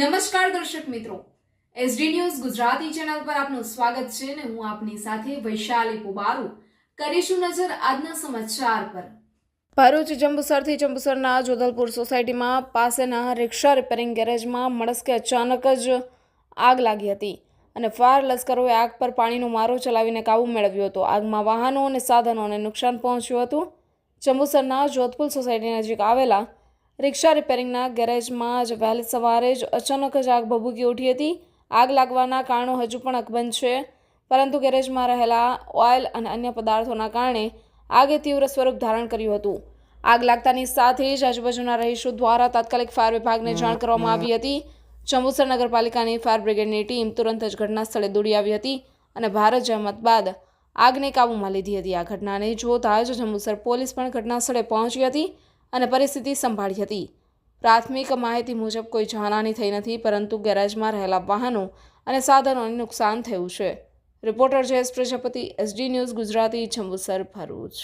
નમસ્કાર દર્શક મિત્રો. એસડી ન્યૂઝ ગુજરાતી ચેનલ પર આપનું સ્વાગત છે અને હું આપની સાથે વૈશાલી પુબારુ. કરીશું નજર આજના સમાચાર પર. ભરૂચ જંબુસરથી જંબુસરના જોધલપુર સોસાયટીમાં પાસેના રિક્ષા રિપેરિંગ ગેરેજમાં મળસ્કે અચાનક જ આગ લાગી હતી અને ફાયર લશ્કરોએ આગ પર પાણીનો મારો ચલાવીને કાબુ મેળવ્યો હતો. આગમાં વાહનો અને સાધનોને નુકસાન પહોંચ્યું હતું. જંબુસરના જોધપુર સોસાયટી નજીક આવેલા રિક્ષા રિપેરિંગના ગેરેજમાં જ વહેલી સવારે જ અચાનક જ આગ ભભૂકી ઉઠી હતી. આગ લાગવાના કારણો હજુ પણ અકબંધ છે. પરંતુ ગેરેજમાં રહેલા ઓઇલ અને અન્ય પદાર્થોના કારણે આગે તીવ્ર સ્વરૂપ ધારણ કર્યું હતું. આગ લાગતાની સાથે જ આજુબાજુના રહીશો દ્વારા તાત્કાલિક ફાયર વિભાગને જાણ કરવામાં આવી હતી. જંબુસર નગરપાલિકાની ફાયર બ્રિગેડની ટીમ તુરંત જ ઘટના સ્થળે દોડી આવી હતી અને ભારે જહેમત બાદ આગને કાબૂમાં લીધી હતી. આ ઘટનાને જોતા જ જંબુસર પોલીસ પણ ઘટના સ્થળે પહોંચી હતી. અને પરિસ્થિતિ સંભાળી હતી. પ્રાથમિક માહિતી મુજબ કોઈ જાનહાની થઈ નથી, પરંતુ ગેરેજમાં રહેલા વાહનો અને સાધનોને નુકસાન થયું છે. Reporter Jayesh Prajapati, SD news Gujarati, Jambusar Bharuch.